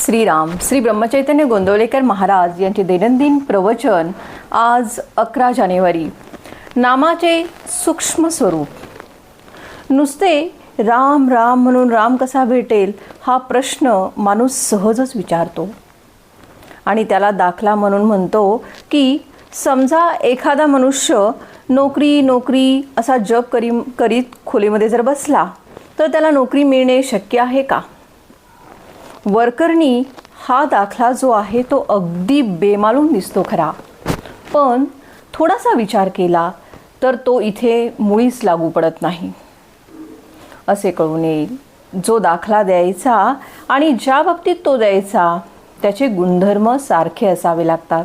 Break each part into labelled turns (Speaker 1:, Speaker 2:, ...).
Speaker 1: श्रीराम श्री ब्रह्मचैतन्य गोंदवलेकर महाराज यांचे दैनंदिन प्रवचन आज अकरा जानेवारी. नामाचे सूक्ष्म स्वरूप. नुसते राम राम म्हणून राम कसा भेटेल हा प्रश्न माणूस सहजच विचारतो. आणि त्याला दाखला म्हणून म्हणतो की समजा एखादा मनुष्य नोकरी नोकरी असा जप करी करीत खोलीमध्ये जर बसला तर त्याला नोकरी मिळणे शक्य आहे का? वरकरणी हा दाखला जो आहे तो अगदी बेमालूम दिसतो खरा. पण थोडासा विचार केला तर तो इथे मुळीच लागू पडत नाही. असे कळून येईल. जो दाखला द्यायचा आणि ज्या बाबतीत तो द्यायचा त्याचे गुणधर्म सारखे असावे लागतात.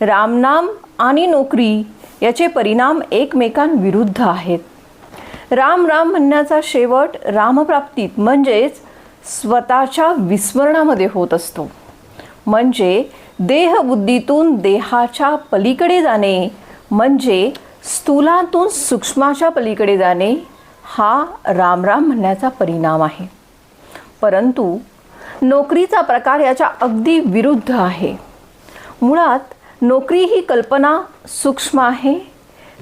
Speaker 1: रामनाम आणि नोकरी याचे परिणाम एकमेकांविरुद्ध आहेत. राम राम म्हणण्याचा शेवट रामप्राप्तीत म्हणजेच स्वतःच्या विस्मरणामध्ये होत असतो. म्हणजे देहबुद्धीतून देहाच्या पलीकडे जाणे म्हणजे स्थूलातून सूक्ष्माच्या पलीकडे जाणे हा राम राम म्हणण्याचा परिणाम आहे. परंतु नोकरीचा प्रकार याच्या अगदी विरुद्ध आहे. मुळात नोकरी ही कल्पना सूक्ष्म आहे.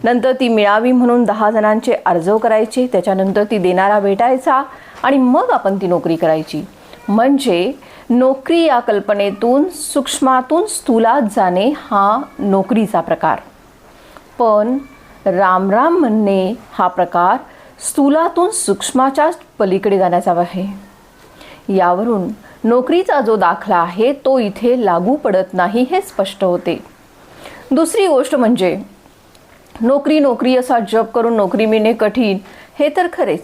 Speaker 1: नंतर ती मिळावी म्हणून दहा जणांचे अर्ज करायचे त्याच्यानंतर ती देणारा भेटायचा आणि मग आपण ती नोकरी करायची. म्हणजे नोकरी या कल्पनेतून सूक्ष्मातून स्थूलात जाणे हा नोकरीचा प्रकार. पण राम राम म्हणणे हा प्रकार स्थूलातून सूक्ष्माच्या पलीकडे जाण्याचा आहे. यावरून नोकरीचा जो दाखला आहे तो इथे लागू पडत नाही हे स्पष्ट होते. दुसरी गोष्ट म्हणजे नोकरी नोकरी असा जप करून नोकरी मिळणे कठीण हे तर खरेच.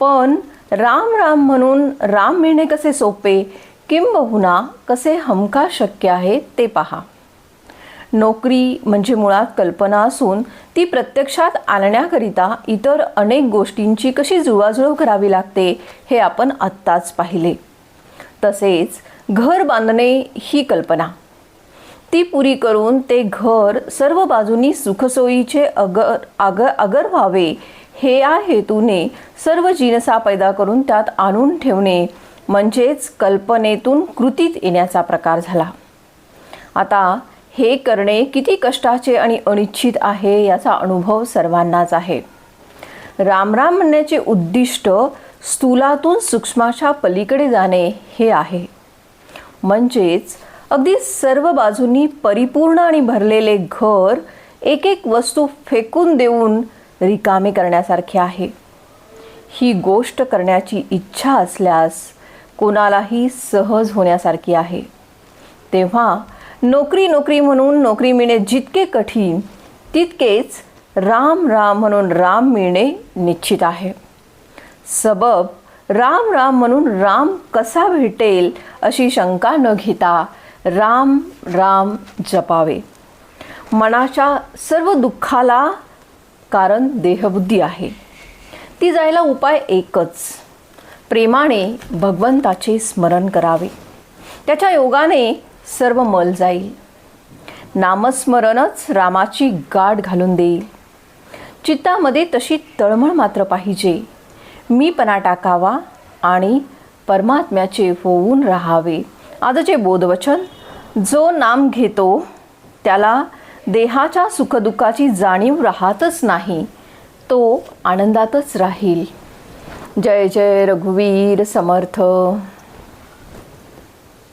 Speaker 1: पण राम राम म्हणून राम मिळणे कसे सोपे किंबहुना कसे हमका शक्य आहे ते पहा. नोकरी म्हणजे मुळात कल्पना असून ती प्रत्यक्षात आणण्याकरिता इतर अनेक गोष्टींची कशी जुळवाजुळव करावी लागते हे आपण आत्ताच पाहिले. तसेच घर बांधणे ही कल्पना. ती पुरी करून ते घर सर्व बाजूनी सुखसोयीचे अगर आग अगर व्हावे हे या हेतूने सर्व जिनसा पैदा करून त्यात आणून ठेवणे म्हणजेच कल्पनेतून कृतीत येण्याचा प्रकार झाला. आता हे करणे किती कष्टाचे आणि अनिच्छित आहे याचा अनुभव सर्वांनाच आहे. रामराम म्हणण्याचे उद्दिष्ट स्थूलातून सूक्ष्माच्या पलीकडे जाणे हे आहे. म्हणजेच अगदी सर्व बाजूंनी परिपूर्ण आणि भरलेले घर एक एक वस्तू फेकून देऊन रिकामे करण्यासारखे आहे. ही गोष्ट करण्याची इच्छा असल्यास कोणालाही सहज होण्यासारखी आहे. तेव्हा नोकरी नोकरी म्हणून नोकरी मिळणे जितके कठीण तितकेच राम राम म्हणून राम मिळणे निश्चित आहे. सबब राम राम म्हणून राम कसा भेटेल अशी शंका न घेता राम राम जपावे. मनाच्या सर्व दुःखाला कारण देहबुद्धी आहे. ती जायला उपाय एकच. प्रेमाने भगवंताचे स्मरण करावे. त्याच्या योगाने सर्व मल जाईल. नामस्मरणच रामाची गाठ घालून देईल. चित्तामध्ये तशी तळमळ मात्र पाहिजे. मीपणा टाकावा आणि परमात्म्याचे होऊन राहावे. आजचे बोधवचन जो नाम घेतो त्याला देहाच्या सुखदुःखाची जाणीव राहतच नाही तो आनंदातच राहील. जय जय रघुवीर समर्थ.